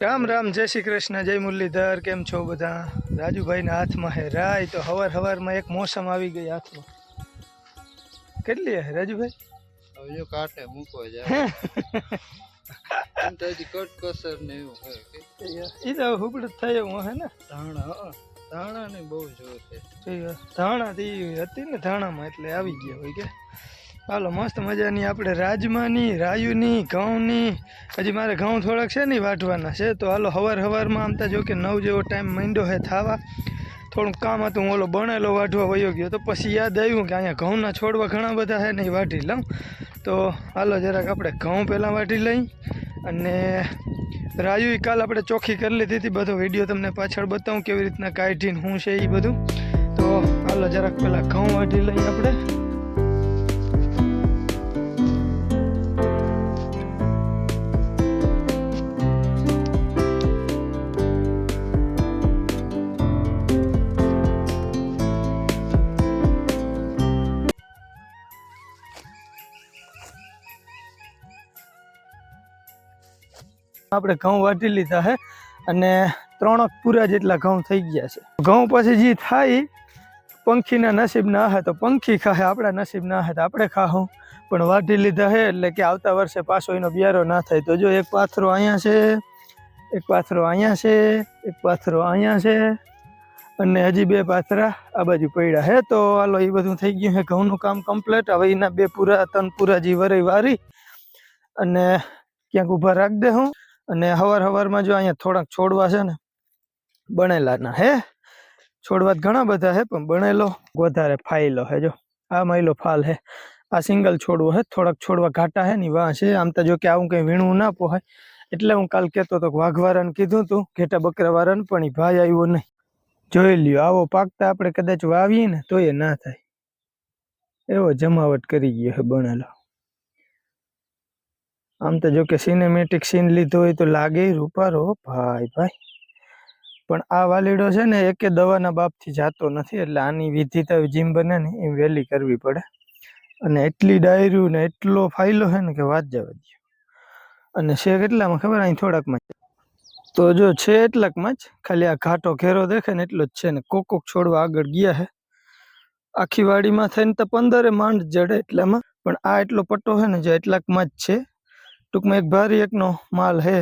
રામ રામ જય શ્રી કૃષ્ણ જય મુરલીધર કેમ છો બધા? રાજુભાઈના હાથમાં હે રાય તો હવાર હવારમાં એક મોસમ આવી ગઈ હાથમાં કેટલી હે રાજુભાઈ? હવે જો કાંટે મૂકો જાય. કટ કસર ને એવું હોય એ તો હુકડ થાય એવું હે ને? ધાણા ધાણા ને બહુ જોર છે. ધાણા થી હતી ને ધાણામાં એટલે આવી ગયા હોય કે? હાલો, મસ્ત મજાની આપણે રાજમાની, રાયુની, ઘઉંની. હજી મારે ઘઉં થોડાક છે ને વાટવાના છે. તો હાલો, હવાર હવારમાં આમ તો જો કે નવ જેવો ટાઈમ માંડ્યો હે થાવા. થોડુંક કામ હતું, હું ઓલો બનેલો વાટવા વયો ગયો તો પછી યાદ આવ્યું કે અહીંયા ઘઉંના છોડવા ઘણા બધા છે ને એ વાટી લઉં. તો હાલો, જરાક આપણે ઘઉં પહેલાં વાટી લઈ અને રાયુ કાલ આપણે ચોખ્ખી કરી લીધી હતી. બધો વીડિયો તમને પાછળ બતાવું કેવી રીતના કાઢીને શું છે એ બધું. તો હાલો, જરાક પહેલાં ઘઉં વાટી લઈ આપણે. આપણે ઘઉં વાટી લીધા છે અને ત્રણક પૂરા જેટલા ઘઉં થઈ ગયા છે. ઘઉં પછી જે થાય, પંખીના નસીબ ના હે તો પંખી ખાહે, આપણા નસીબ ના હે તો આપણે ખાહું. પણ વાટી લીધા છે એટલે કે આવતા વર્ષે પાછો એનો બિયારો ના થાય. તો જો એક પાથરો અહીંયા છે, એક પાથરો અહીંયા છે, એક પાથરો અહીંયા છે અને હજી બે પાથરા આ બાજુ પડ્યા હે. તો હાલો એ બધું થઈ ગયું છે ઘઉંનું કામ કમ્પ્લીટ હવે એના બે પૂરા, ત્રણ પૂરા જે વરાઈ વારી અને ક્યાંક ઊભા રાખ દે હું. અને હવાર હવારમાં જો અહીંયા થોડાક છોડવા છે ને, બનેલાના, હે? છોડવા ઘણા બધા હે પણ બનેલો વધારે ફાયલો હે જો. આ માયલો ફાલ હે આ સિંગલ છોડવો હે થોડાક છોડવા ઘાટા હે ની વાં છે આમ તો જો કે આવું કંઈ વીણવું ના પોહાય. એટલે હું કાલ કહેતો હતો વાઘવારાને કીધું તું, ઘેટા બકરાવાળાને, પણ એ ભાઈ આવ્યો નહીં. જોઈ લ્યો, આવો પાકતા આપણે કદાચ વાવીએ ને, તો એ ના થાય. એવો જમાવટ કરી ગયો હે બનેલો. આમ તો જો કે સિનેમેટિક સીન લીધો હોય તો લાગે રૂપારો ભાઈ ભાઈ. પણ આ વાલીડો છે ને એકે દવાના બાપથી જાતો નથી, એટલે આની વિધિ તો જીમ બને ને એમ વહેલી કરવી પડે. અને એટલી ડાયરું ને એટલો ફાયલો છે ને કે વાત જવા દે અને છે કેટલામાં ખબર? અહીં થોડાકમાં. તો જો છે એટલાકમાં જ, ખાલી આ ઘાટો ઘેરો દેખે ને એટલો જ છે ને કોકોક કોક છોડવા આગળ ગયા છે. આખી વાડીમાં થઈને તો પંદરે માંડ જડે એટલામાં. પણ આ એટલો પટ્ટો છે ને જે એટલાકમાં જ છે ટૂંકમાં એક ભારી એકનો માલ હે.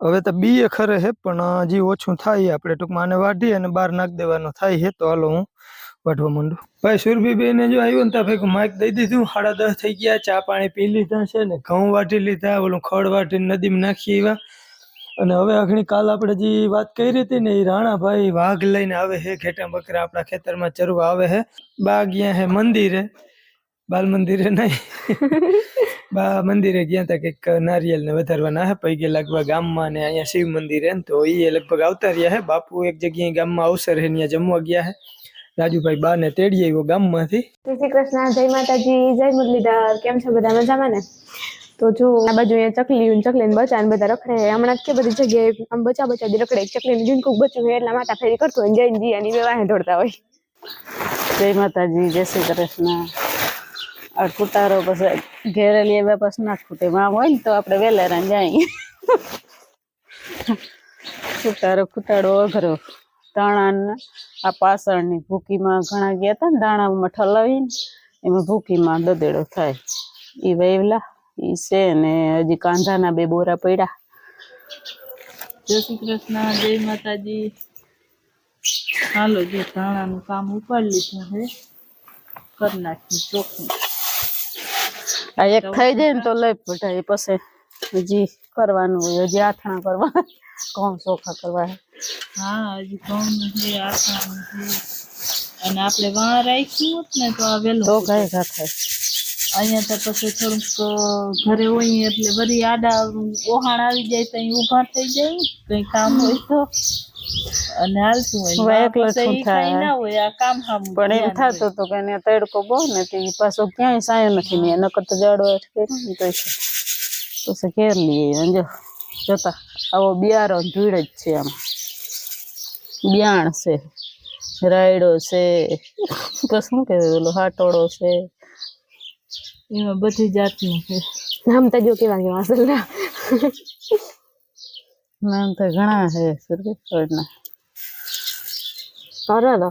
હવે તો બીએ ખરે હે, પણ હજી ઓછું થાય આપણે ટૂંકમાં આને વાઢી અને બહાર નાખી દેવાનો થાય છે તો હાલો હું વાઢવા માંડું. ભાઈ, સુરભીબેને જો આવ્યો ને ત્યાં ભાઈ માઇક દઈ દીધું, સાડા દસ થઈ ગયા, ચા પાણી પી લીધા છે ને, ઘઉં વાટી લીધા, ઓલું ખડ વાટીને નદીમાં નાખી આવ્યા અને હવે આખણી કાલ આપણે જે વાત કરી હતી ને, એ રાણાભાઈ વાઘ લઈને આવે છે ઘેટા બકરા આપણા ખેતરમાં ચરવા આવે છે બા ગયા હે, મંદિરે બાલ મંદિરે નહીં. બા મંદિરે ગયા હતા કંઈક નારિયેલ ને વધારવાના હે પૈગે લગભગ ગામમાં ને અહીંયા શિવ મંદિર ને તો એ લગભગ આવતા રહ્યા હે. બાપુ એક જગ્યાએ ગામમાં અવસર હે ત્યાં જમવા ગયા હે. રાજુભાઈ બા ને તેડી આવ્યો ગામમાંથી. જય શ્રી કૃષ્ણ જય માતાજી જય મુરલીધર કેમ છો બધા મજામાં ને? તો જો આ બાજુ અહીંયા ચકલી ચકલી ને બચા ને બધા રખડે હમણાં કે બધી જગ્યાએ આમ બચા બચા દી રખડે. ચકલી ને જીનકુક બચ્યું હોય એટલા માતા ફેરી કરતું હોય જઈને જી અને બે દોડતા હોય. જય માતાજી જય શ્રી કૃષ્ણ. આ કુટારો પછી ઘેરે લઈએ બે પછી ના ખૂટે. માં હોય ને તો આપણે વેલેરા જાય. કુટારો કુતાડો અઘરો. દાણા આ પાછળની ભૂકીમાં ઘણા ગયા હતા ને દાણામાં ઠલાવીને, એમાં ભૂકીમાં દદેડો થાય. એ વેવલા એ છે ને હજી કાંધાના બે બોરા પડ્યા. જય શ્રી કૃષ્ણ, જય માતાજી. હાલો, જે ધાણાનું કામ ઉપાડી લીધું છે કરી નાખ્યું ચોખ્ખું આ એક થઈ જાય ને તો લઈ પડાય પછી હજી કરવાનું હોય હજી આથણા કરવા ઘઉં ચોખા કરવા. હા હજી ઘઉંનું નથી આથણા અને આપણે વાં રાખ્યું હોત ને તો આ તો ગાય થાય અહીંયા તો પછી થોડુંક ઘરે હોય એટલે વળી આડા ઓહાણ આવી જાય તો ઊભા થઈ જાય કઈ કામ હોય તો. અને હાલતું હોય ના હોય આ કામ હામ પણ એમ થતું હતું કે એને તડકો બહુ ને તે પાછો ક્યાંય સાયો નથી ને નકર તો જાડો તો પછી ઘેર લઈએ જો જોતા આવો બિયારો ધૂળ જ છે આમ. બિયાણ છે રાયડો છે પછી શું કહેવાય ઓલો હાટોડો છે. એમાં બધી જાતની છે. આમ તો જો કેવા કેવા અસલ નામ તો ઘણા છે સુરગેશ્વરના કરો તો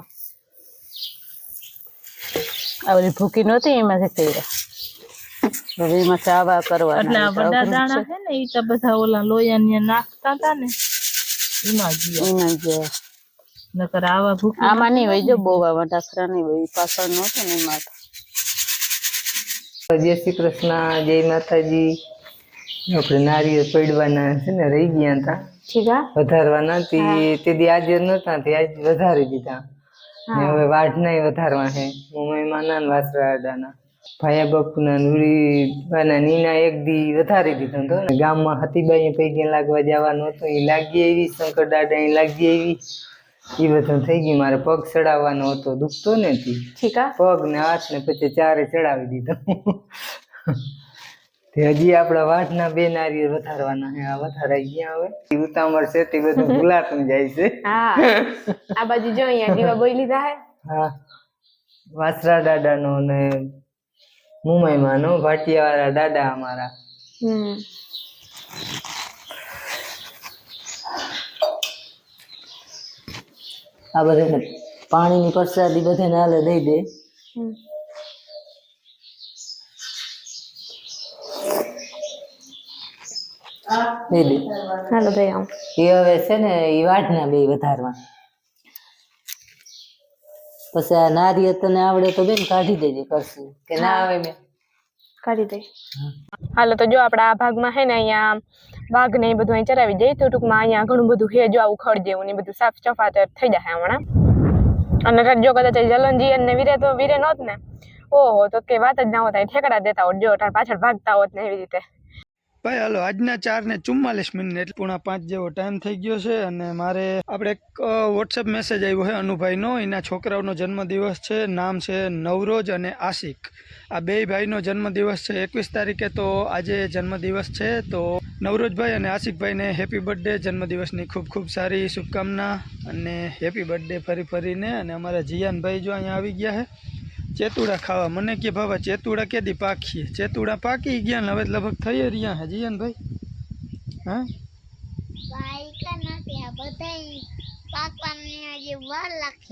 આ બધી ભૂકી નહોતી એમાંથી કર્યા. હવે એમાં ચાવા કરવા એટલે આ બધા દાણા છે. ને એ તો બધા ઓલા લોયા નાખતા હતા ને એમાં ગયા. એમાં ગયા. નકર આવા ભૂકી આમાં નહીં હોય જો બોવા વટાખરા નહીં હોય પાછળ નહોતું ને એમાં. તો. જય શ્રી કૃષ્ણ જય માતાજી. આપણે નારિયેળ પડવાના છે ને રહી ગયા હતા. ઠીક વધારવાના તે દી આજે નતા તે આજ વધારી દીધા. ને હવે વાઢ નહીં વધારવા છે મમ્મી માના ને ભાયા બાપુના નુરી વાના નીના એક દી વધારી દીધો હતો ને. ગામમાં હતીબાઈ પૈકી લાગવા જવાનું હતું. એ લાગી એવી શંકર દાદા એ લાગી આવી. એ બધું થઈ ગયું. મારે પગ ચડાવવાનો હતો દુખતો ને ઠીક આ. પગ ને હાથ ને પછી ચારે ચડાવી દીધો. તે હજી આપણા વાટના બે નારી વધારવાના છે. આ વધારાઈ ગયા હવે. ઉતામળ છે તે બધું ભૂલાતું જાય છે. હા. આ બાજુ જો અહીંયા દીવા બોઈ લીધા હે. હા. વાસરા દાદાનો ને મુંબઈમાંનો ભાટિયાવાળા દાદા અમારા. આ બધાને પાણીની પરસાદી બધાને હાલે દઈ દે. હમ. હાલો દઈ આવું. એ હવે છે ને એ વાટના બે વધારવા પછી આ નારિયેળ તને આવડે તો બેન કાઢી દેજે કરશું. કે ના આવે બેન. કાઢી દઈ હાલો તો જો આપણા આ ભાગમાં હે ને અહીંયા વાઘ ને એ બધું અહીં ચરાવી દઈએ તો ટૂંકમાં અહીંયા ઘણું બધું હે જો ખડ જેવું ને બધું સાફ સફાત થઈ જાય હમણાં. અને જો કદાચ જલનજી અને વીરે તો, વીરે નહોત ને? ઓહો, તો કે વાત જ ના હોત ઠેકડા દેતા હોત, જો પાછળ ભાગતા હોત ને એવી રીતે. ભાઈ, હાલો, આજના ચાર ને ચુમ્માલીસ મિનિટ એટલે પૂણા પાંચ જેવો ટાઈમ થઈ ગયો છે અને મારે આપણે એક વોટ્સએપ મેસેજ આવ્યો છે અનુભાઈનો. એના છોકરાઓનો જન્મદિવસ છે, નામ છે નવરોજ અને આશિક. આ બે ભાઈનો જન્મદિવસ છે એકવીસ તારીખે, તો આજે જન્મદિવસ છે. તો નવરોજભાઈ અને આશિકભાઈને હેપી બર્થડે જન્મદિવસની ખૂબ ખૂબ સારી શુભકામના અને હેપી બર્થડે ફરી ફરીને. અને અમારા જીયાનભાઈ જો અહીંયા આવી ગયા છે. ચેતુડા ખાવા. મને કે, બાબા, ચેતુડા કેદી પાકીએ? ચેતુડા પાકી ગયા ને હવે લગભગ થઈ રહ્યા હે. જીયન ભાઈ? હા?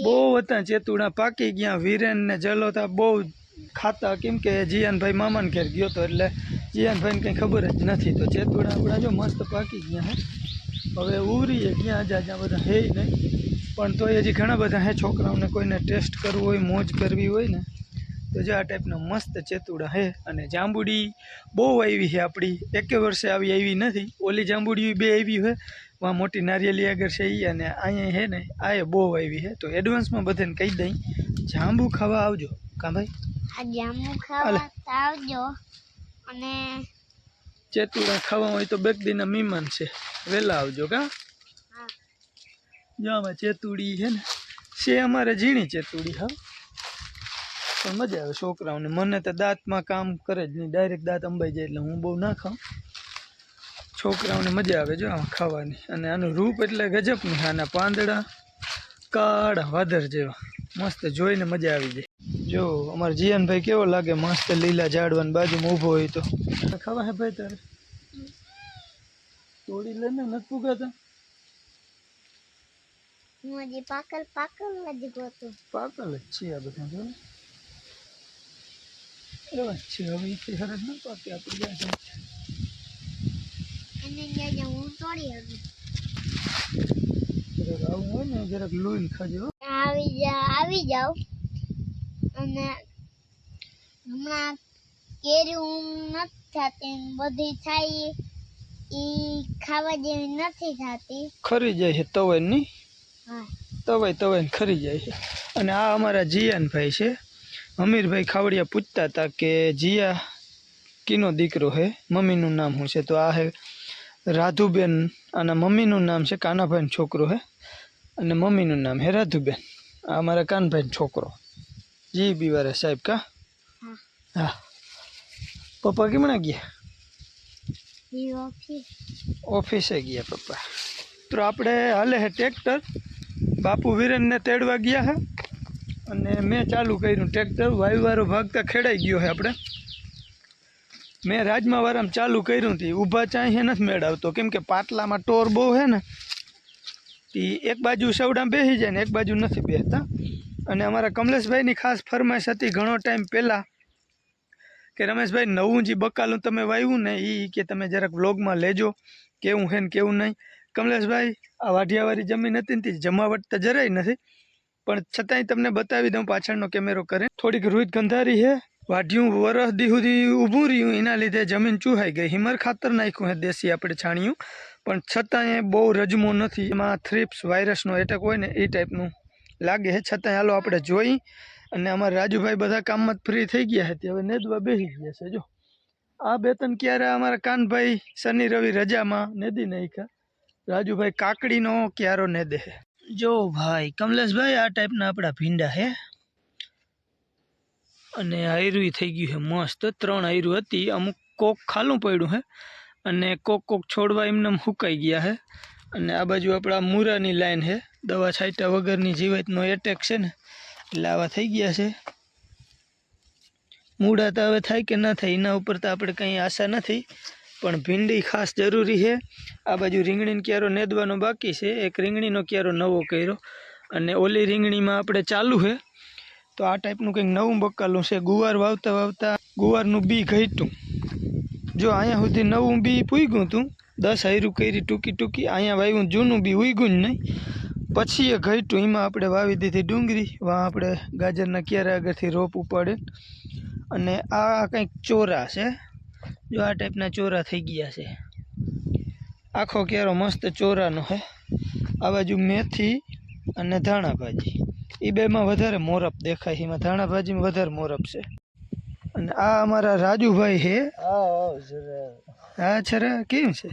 બહુ હતા ચેતુડા. પાકી ગયા. વીરેન ને જલોતા બહુ ખાતા. કેમ કે જીયાનભાઈ મામાને ઘેર ગયો તો એટલે જીયાનભાઈને કંઈ ખબર જ નથી. તો ચેતુડા આપણા જો મસ્ત પાકી ગયા હે. હવે ઉરીએ ગયા જા, જ્યાં બધા હે નહીં. પણ તો હજી ઘણા બધા હે છોકરાઓને કોઈને ટેસ્ટ કરવું હોય, મોજ કરવી હોય ને. તો જો આ ટાઈપનો મસ્ત ચેતુડા હે અને જાંબુડી બહુ આવી છે આપણી એકે વર્ષે આવી આવી નથી. ઓલી જાંબુડી બે આવી હોય. વાં મોટી નારિયેલી આગળ છે એ અને અહીંયા હે ને આ એ બહુ આવી છે. તો એડવાન્સમાં બધાને કહી દઈ. જાંબુ ખાવા આવજો. કા ભાઈ? આ ખાવા આવજો. અને ચેતુડા ખાવા હોય તો બેક દીના મહેમાન છે. વહેલા આવજો કા? હા. જો આમાં ચેતુડી છે ને. છે અમારે ઝીણી ચેતુડી હા. પણ મજા આવે છોકરાઓને. મને તો દાંતમાં કામ કરે જ નહીં. ડાયરેક્ટ દાંત અંબાઈ જાય એટલે હું બહુ ના ખાઉં. છોકરાઓને મજા આવે જો આમાં ખાવાની. અને આનું રૂપ એટલે ગજબનું આના પાંદડા કાળા વાદર જેવા. મસ્ત જોઈને મજા આવી જાય. જો અમારા જીયાનભાઈ કેવો લાગે? મસ્ત લીલા ઝાડવાની બાજુમાં ઊભો હોય તો. ખાવા હે ભાઈ તારે? તોડી લે ને નથી પુગાતા હું હજી પાકલ પાકલ નથી ગોતું. પાગલ જ છે આ બધા જો ને. જ છે હવે ઈ હરજ ના પાકે આપણે જરાક આવું હોય ને જરાક લોહીને ખાજો. આવી જા આવી જાવ અને હમણાં કેરી ઊંઘ નથી થતી બધી થાય એ ખાવા જેવી નથી થતી ખરી જાય છે તવાઈ ની તવાઈ તવાઈ ખરી જાય છે. અને આ અમારા જીયાનભાઈ છે. અમીરભાઈ ખાવડિયા પૂછતા હતા કે જીયા કીનો દીકરો હે? મમ્મીનું નામ શું છે? તો આ હે રાધુબેન આના મમ્મીનું નામ છે કાનાભાઈનો છોકરો હે અને મમ્મીનું નામ હે રાધુબેન. આ અમારા કાનભાઈનો છોકરો. જી બીવારે સાહેબ કા? હા. હા. પપ્પા કેમણા ગયા? ઈ ઓફિસ. ઓફિસે ગયા પપ્પા. તો આપણે હાલે હે ટ્રેક્ટર? બાપુ વિરેનને તેડવા ગયા હે? અને મેં ચાલુ કર્યું ટ્રેક્ટર, વાયુવારો ભાગતા ખેડાઈ ગયો છે આપણે. મેં રાજમાં વારામ ચાલુ કર્યું હતી ઊભા ચાંહે નથી મેળવતો. કેમ કે પાટલામાં ટોર બહુ છે ને એ એક બાજુ સવડા બેસી જાય ને એક બાજુ નથી બેસતા. અને અમારા કમલેશભાઈની ખાસ ફરમાઈશ હતી ઘણો ટાઈમ પહેલાં કે રમેશભાઈ, નવું જે બકાલું તમે વાવ્યું ને એ કે તમે જરાક વ્લોગમાં લેજો. કેવું છે ને કેવું નહીં. કમલેશભાઈ, આ વાઢિયાવાળી જમીન હતી ને તે, જમાવટ તો જરાય નથી. પણ છતાંય તમને બતાવી દઉં પાછળનો કેમેરો કરે થોડીક રૂઈત ગંધારી છે વાઢિયું વરસ દીહુદી ઊભું રહ્યું, એના લીધે જમીન ચૂહાઈ ગઈ. હિમર ખાતર નાખ્યું હે દેશી આપણે છાણિયું. પણ છતાંય બહુ રજમો નથી. એમાં થ્રીપ્સ વાયરસનો એટેક હોય ને એ ટાઈપનું લાગે છે છતાંય હાલો આપણે જોઈ અને અમારા રાજુભાઈ બધા કામમાં ફ્રી થઈ ગયા હતી હવે નેદવા બેસી ગયા છે, જો. આ બે ત્રણ ક્યારે અમારા કાનભાઈ શનિ રવિ રજામાં નેદી નાખ્યા? રાજુભાઈ કાકડીનો ક્યારો નેદે છે જો ભાઈ, કમલેશભાઈ, આ ટાઈપના આપણા ભીંડા હે. અને આયરું થઈ ગયું છે મસ્ત, ત્રણ આયરું હતી, અમુક કોક ખાલું પડ્યું છે અને કોક કોક છોડવા એમને એમ હુકાઈ ગયા છે અને આ બાજુ આપણા મૂરાની લાઈન છે દવા છાંટ્યા વગરની જીવતનો એટેક છે ને, એટલે આવા થઈ ગયા છે. મૂળા તો હવે થાય કે ના થાય, એના ઉપર તો આપણે કંઈ આશા નથી. પણ ભીંડી ખાસ જરૂરી છે. આ બાજુ રીંગણીનો ક્યારો નેદવાનો બાકી છે. એક રીંગણીનો ક્યારો નવો કર્યો અને ઓલી રીંગણીમાં આપણે ચાલુ છે. તો આ ટાઈપનું કંઈક નવું બકાલું છે. ગુવાર વાવતા વાવતા ગુવારનું બી ઘટ્યું. જો અહીંયા સુધી નવું બી પૂગ્યું હતું, દસ હૈરું કરી ટૂંકી ટૂંકી અહીંયા વાવ્યું જૂનું બી ઉગ્યું જ નહીં. પછી એ ઘટ્યું. એમાં આપણે વાવી દીધી ડુંગળી. વાં આપણે ગાજરના ક્યારે આગળથી રોપ ઉપાડે અને આ કંઈક ચોરા છે. જો આ ટાઈપના ચોરા થઈ ગયા છે. આખો કેરો મસ્ત ચોરાનો છે આ બાજુ મેથી અને ધાણા ભાજી એ બેમાં વધારે મોરપ દેખાય છે. એમાં ધાણા ભાજીમાં વધારે મોરપ છે. અને આ અમારા રાજુભાઈ છે હા છરા કેમ છે?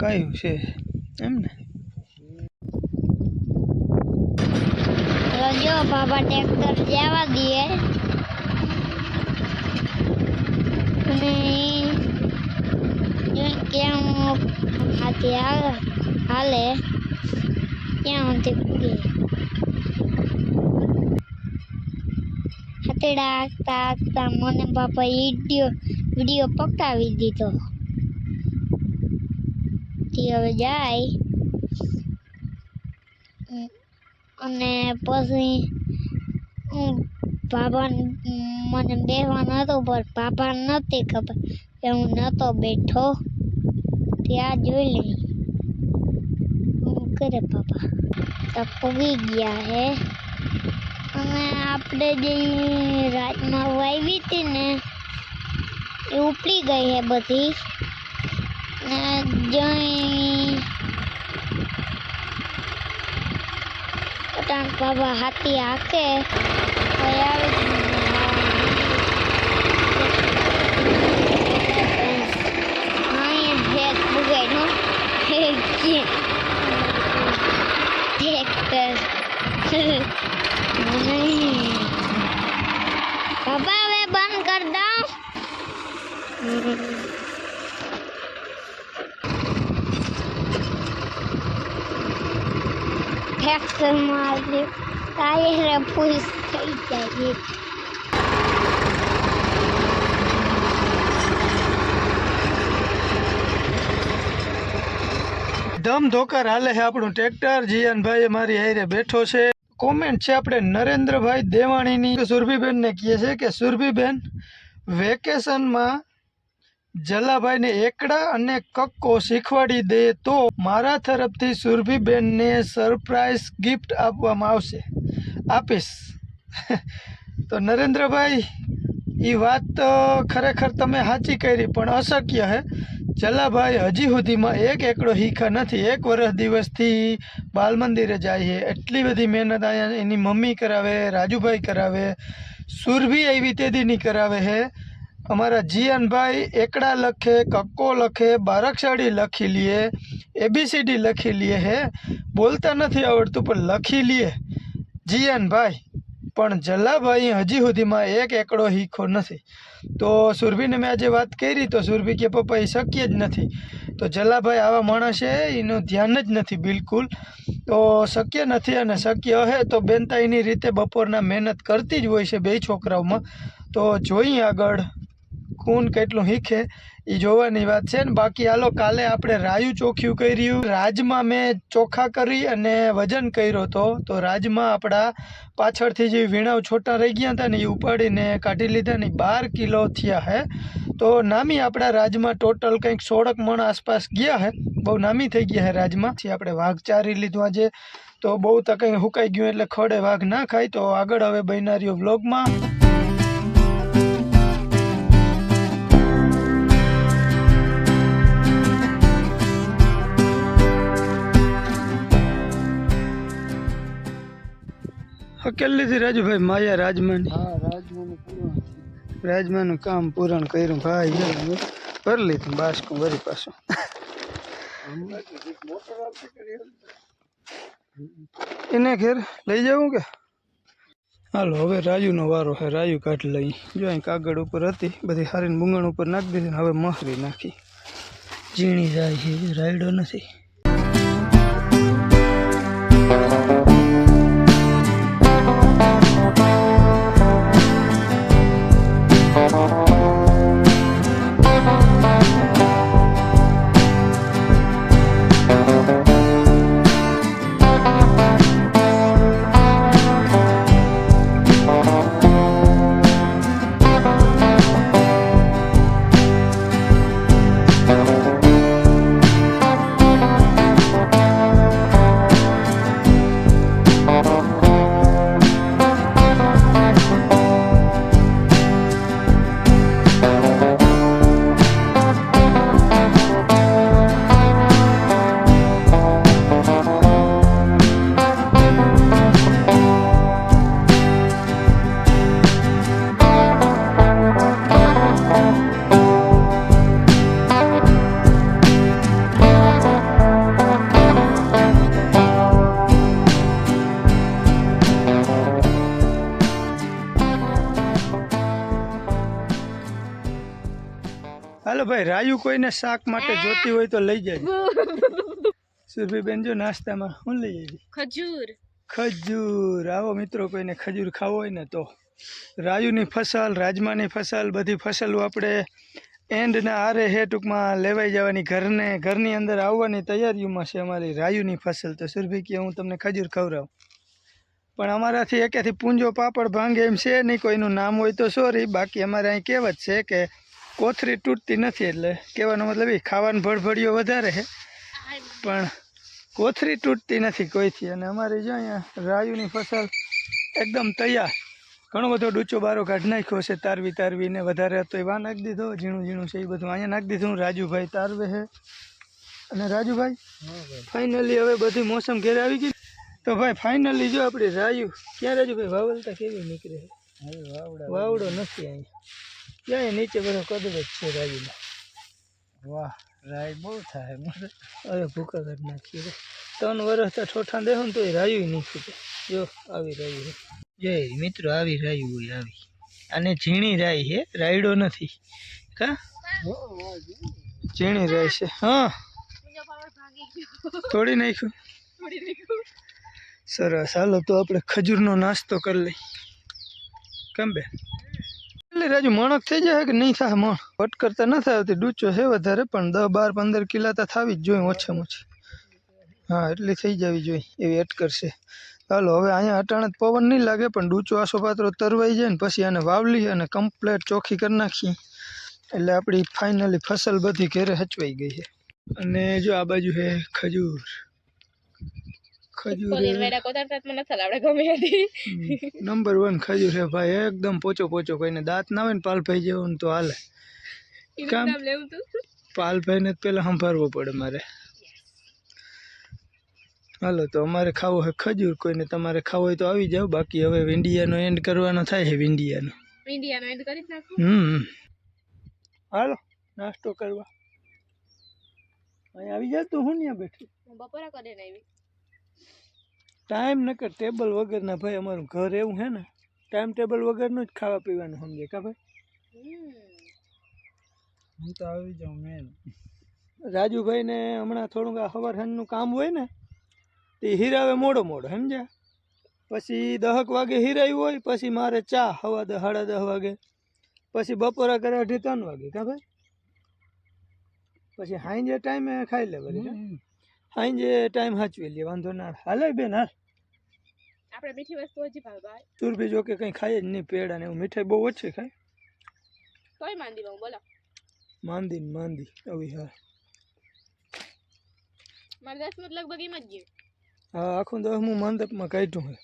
કયું છે? એમ ને? જો બાબા ટ્રેક્ટર જવા દઈએ અને જો કેમ હાથે હાલે ત્યાં સુધી પૂગે હાથેડા આગતા આગતા મને બાપા વીડિયો વીડિયો પકાવી દીધો હવે જાય અને પછી હું બાબા મને બેહવાનો હતો પણ બાબા નથી ખબર કે હું નહોતો બેઠો ત્યાં જોઈ લઈ હું કરે બાબા તો પૂગી ગયા હે અને આપણે જે રાતમાં વાવી હતી ને એ ઉપડી ગઈ હે બધી ને જઈ પટાણ બાબા હાથી હાકે હવે આવી બુગાડનો ટ્રેક્ટર બાબા હવે બંધ કર દઉં ટ્રેક્ટર મારી ટાયર ફૂલ થઈ જાય ધમ ધોકાર હાલે છે આપણું ટ્રેક્ટર. જીયાનભાઈ મારી હારે બેઠો છે. કોમેન્ટ છે આપણે નરેન્દ્રભાઈ દેવાણીની. સુરભીબેનને કહે છે કે, સુરભીબેન, વેકેશનમાં જલાભાઈને એકડા અને કક્કો શીખવાડી દે તો મારા તરફથી સુરભીબેનને સરપ્રાઈઝ ગિફ્ટ આપવામાં આવશે. આપીશ. તો નરેન્દ્રભાઈ એ વાત ખરેખર તમે સાચી કરી, પણ અશક્ય હે જલાભાઈ હજી સુધીમાં એક એકડો હીખા નથી. એક વર્ષ દિવસથી બાલ મંદિરે જાય છે. એટલી બધી મહેનત અહીંયા એની મમ્મી કરાવે, રાજુભાઈ કરાવે, સુરભી એવી તેદીની કરાવે છે. અમારા જીયનભાઈ એકડા લખે, કક્કો લખે બારાક્ષાડી લખી લે એબીસીડી લખી લઈએ હે બોલતા નથી આવડતું, પણ લખી લે. જીયનભાઈ પણ જલાભાઈ હજી સુધીમાં એક એકડો હીખો નથી. તો સુરભીને મેં આજે વાત કરી, તો સુરભી કે, પપ્પા, એ શક્ય જ નથી. તો જલાભાઈ આવા માણસ એનું ધ્યાન જ નથી બિલકુલ. તો શક્ય નથી અને શક્ય હે, તો બેનતા એની રીતે બપોરના મહેનત કરતી જ હોય છે બે છોકરાઓમાં. તો જોઈએ આગળ કોણ કેટલું શીખે એ જોવાની વાત છે ને. બાકી હાલો, કાલે આપણે રાયું ચોખ્યું કર્યું. રાજમાં મેં ચોખા કરી અને વજન કર્યો હતો તો રાજમાં આપણા પાછળથી જે વીણાવ છોટા રહી ગયા હતા ને એ ઉપાડીને કાઢી લીધા ને બાર કિલો થયા હે. તો નામી આપણા રાજમાં ટોટલ કંઈક સોળક મણ આસપાસ ગયા હે. બહુ નામી થઈ ગયા હે રાજમાં. પછી આપણે વાઘ ચારી લીધું આજે. તો બહુ તકઈ કંઈ હુકાઈ ગયું એટલે ખડે વાઘ ના ખાય. તો આગળ હવે બનનારીઓ વ્લોગમાં હકેલ લીધી રાજુભાઈ માયા રાજમાની. હા રાજમાનું રાજમાનું કામ પૂરણ કર્યું. ભાઈ ભરી લીધું બાસકું ભરી પાછું. એને ઘેર લઈ જવું કે? હાલો હવે રાયુનો વારો છે. રાયુ કાઢ લઈ. જો અહીં કાગળ ઉપર હતી બધી હારીને બુંગણ ઉપર નાખી દીધી હવે મહરી નાખી. ઝીણી જાય છે રાયડો નથી. ભાઈ રાયુ કોઈને શાક માટે જોતી હોય તો લઈ જાય. સુરભીબેન જો નાસ્તામાં શું લઈ જાય ખજૂર. ખજૂર. આવો મિત્રો કોઈને ખજૂર ખાવો હોય ને તો. રાયુની ફસલ રાજમાની ફસલ બધી ફસલો આપણે એન્ડના આરે હે ટૂંકમાં લેવાઈ જવાની ઘરને ઘરની અંદર આવવાની તૈયારીઓમાં છે અમારી રાયુની ફસલ. તો સુરભી કે હું તમને ખજૂર ખવડાવું. પણ અમારાથી એકેથી પૂંજો પાપડ ભાંગે એમ છે નહીં કોઈનું નામ હોય તો સોરી બાકી અમારે અહીં કહેવત છે કે કોથરી તૂટતી નથી એટલે કહેવાનો મતલબ એ ખાવાનું ભડભડિયો વધારે છે. પણ કોથરી તૂટતી નથી કોઈથી. અને અમારે જો અહીંયા રાયુની ફસલ એકદમ તૈયાર. ઘણો બધો ડૂચો બારો કાઢી નાખ્યો છે તારવી તારવીને વધારે હતો એ વા નાખી દીધો ઝીણું ઝીણું છે એ બધું અહીંયા નાખી દીધું. રાજુભાઈ તારવે છે. અને રાજુભાઈ ફાઇનલી હવે બધી મોસમ ઘેર આવી ગઈ. તો ભાઈ ફાઇનલી જો આપણી રાયુ ક્યાં રાજુભાઈ વાવલતા કેવી નીકળે? છે વાવડો નથી અહીંયા. ક્યાંય નીચે બધો કદડો જ છે રાયુનો વાહ, રાય બહુ થાય મારે અરે ભૂકા કાઢી નાખી રે ત્રણ વર્ષ તો ઠોઠા દેહો ને તો એ રાયું નહીં ફૂટે જો, આવી રાયું જય મિત્રો, આવી રાયું હોય, આવી. અને ઝીણી રાઈ છે, રાયડો નથી. કા? ઝીણી રાઈ છે, હા. થોડી નાખ્યું. સરસ, હાલો તો આપણે ખજૂરનો નાસ્તો કરી લઈ કેમ બે એટલે રાજુ મણક થઈ જાય કે નહીં થાય? મણ વટ કરતા થાય આવતી. ડૂચો છે વધારે, પણ દસ બાર, પંદર કિલા તો થવી જ જોઈએ ઓછામાં ઓછી. હા, એટલી થઈ જવી જોઈએ. એવી અટકર છે. ચાલો હવે અહીંયા અટાણે પવન નહીં લાગે, પણ ડૂચો આસો પાત્રો તરવાઈ જાય ને પછી આને વાવલી અને કમ્પ્લેટ ચોખ્ખી કરી નાખીએ. એટલે આપણી ફાઇનલી ફસલ બધી ઘેરે હચવાઈ ગઈ છે. અને જો આ બાજુ છે ખજૂર. ખજૂર નંબર વન ખજૂર છે ભાઈ એકદમ પોચો પોચો કોઈને દાંત ના હોય ને પાલભાઈ જેવો ને તો હાલે. કામ પાલભાઈને જ પેલા સંભાળવો પડે મારે. હાલો તો અમારે ખાવું હોય ખજૂર કોઈને તમારે ખાવું હોય તો આવી જાઓ. બાકી હવે વિંડિયાનો એન્ડ કરવાનો થાય છે વિંડિયાનો. ઇન્ડિયાનો એન્ડ કરી નાખો? હમ. હાલો નાસ્તો કરવા. અહીં આવી જા તું હું ત્યાં બેઠું? બપોરા કરીને આવી. ટાઈમ નકર ટેબલ વગરના ભાઈ અમારું ઘર એવું છે ને ટાઈમ ટેબલ વગરનું જ ખાવા પીવાનું સમજે કા ભાઈ? હું તો આવી જાઉં મેન રાજુભાઈને હમણાં થોડુંક આ સવાર સાંજનું કામ હોય ને તે હીરાવે મોડો મોડો સમજ્યા? પછી દહક વાગે હીરાયું હોય પછી મારે ચા હવા દહ સાડા દસ વાગે પછી બપોરા કરે અઢી ત્રણ વાગે કા ભાઈ? પછી હાંજે ટાઈમે ખાઈ લે વળી? હાંજે ટાઈમ સાચવી લે વાંધો ના હાલે બેન હાલ. આપણે મીઠી વસ્તુ હજી ભાવે ભાઈ તું બી જો કે કંઈ ખાય જ નહીં પેડા ને એવું. મીઠાઈ બહુ ઓછી ખાય. તોય માંદી બહુ બોલો. માંદી માંદી આવી હા. મારે દસ મિનિટ લગભગ એમ જ ગયું. હા આખું દસમું મંડપમાં કાઢ્યું હે.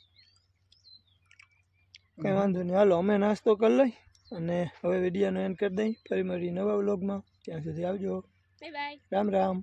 કંઈ વાંધો નહીં. હાલો અમે નાસ્તો કરી લઈ અને હવે વિડીયોનો એન્ડ કરી દઈ. ફરી મળી નવા વ્લોગમાં. ત્યાં સુધી આવજો. Bye bye Ram Ram